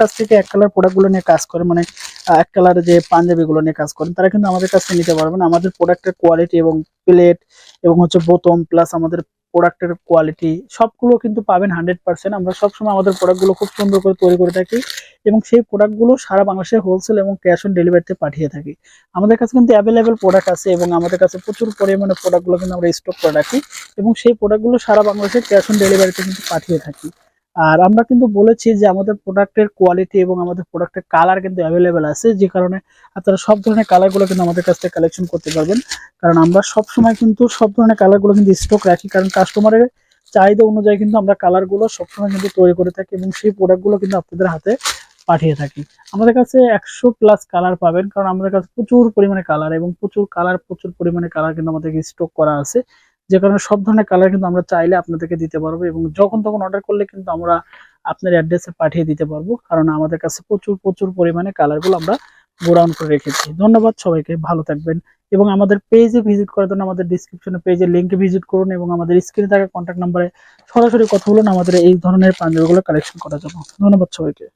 কাছ থেকে এক কালার প্রোডাক্টগুলো নিয়ে কাজ করে মানে এক কালার যে পাঞ্জাবিগুলো নিয়ে কাজ করেন তারা কিন্তু আমাদের কাছ থেকে নিতে পারবেন আমাদের প্রোডাক্টের কোয়ালিটি এবং প্লেট এবং হচ্ছে বোতম প্লাস আমাদের প্রোডাক্টের কোয়ালিটি সবগুলো কিন্তু পাবেন হান্ড্রেড পার্সেন্ট আমরা সবসময় আমাদের প্রোডাক্টগুলো খুব সুন্দর করে তৈরি করে থাকি এবং সেই প্রোডাক্টগুলো সারা বাংলাদেশে হোলসেল এবং ক্যাশ অন ডেলিভারিতে পাঠিয়ে থাকি। আমাদের কাছে কিন্তু অ্যাভেলেবেল প্রোডাক্ট আছে এবং আমাদের কাছে প্রচুর পরিমাণে প্রোডাক্টগুলো কিন্তু আমরা স্টক করে রাখি এবং সেই প্রোডাক্টগুলো সারা বাংলাদেশে ক্যাশ অন ডেলিভারিতে কিন্তু পাঠিয়ে থাকি। আর আমরা কিন্তু বলেছি যে আমাদের প্রোডাক্টের কোয়ালিটি এবং আমাদের প্রোডাক্টের কালার কিন্তু অ্যাভেলেবেল আছে, যে কারণে আপনারা সব ধরনের কালারগুলো কিন্তু আমাদের কাছ থেকে কালেকশন করতে পারবেন। কারণ আমরা সব সময় কিন্তু সব ধরনের কালারগুলো কিন্তু স্টক রাখি, কারণ কাস্টমারের চাহিদা অনুযায়ী কিন্তু আমরা কালারগুলো সবসময় কিন্তু তৈরি করে থাকি এবং সেই প্রোডাক্টগুলো কিন্তু আপনাদের হাতে পাঠিয়ে থাকি। আমাদের কাছে একশো প্লাস কালার পাবেন, কারণ আমাদের কাছে প্রচুর পরিমাণে কালার এবং প্রচুর কালার প্রচুর পরিমাণে কালার কিন্তু আমাদেরকে স্টক করা আছে। যে কারণে সব ধরনের কালার কিন্তু আমরা চাইলে আপনাদেরকে দিতে পারব এবং যখন তখন অর্ডার করলে কিন্তু আমরা আপনার অ্যাড্রেসে পাঠিয়ে দিতে পারব। কারণ আমাদের কাছে প্রচুর প্রচুর পরিমাণে কালারগুলো আমরা গোডাউন করে রেখেছি। ধন্যবাদ সবাইকে, ভালো থাকবেন। এবং আমাদের পেজে ভিজিট করার জন্য আমাদের ডিসক্রিপশনে পেজের লিঙ্কে ভিজিট করুন এবং আমাদের স্ক্রিনে থাকা কন্ট্যাক্ট নাম্বারে সরাসরি কথা বলুন আমাদের এই ধরনের পাঞ্জাবিগুলো কালেকশন করার জন্য। ধন্যবাদ সবাইকে।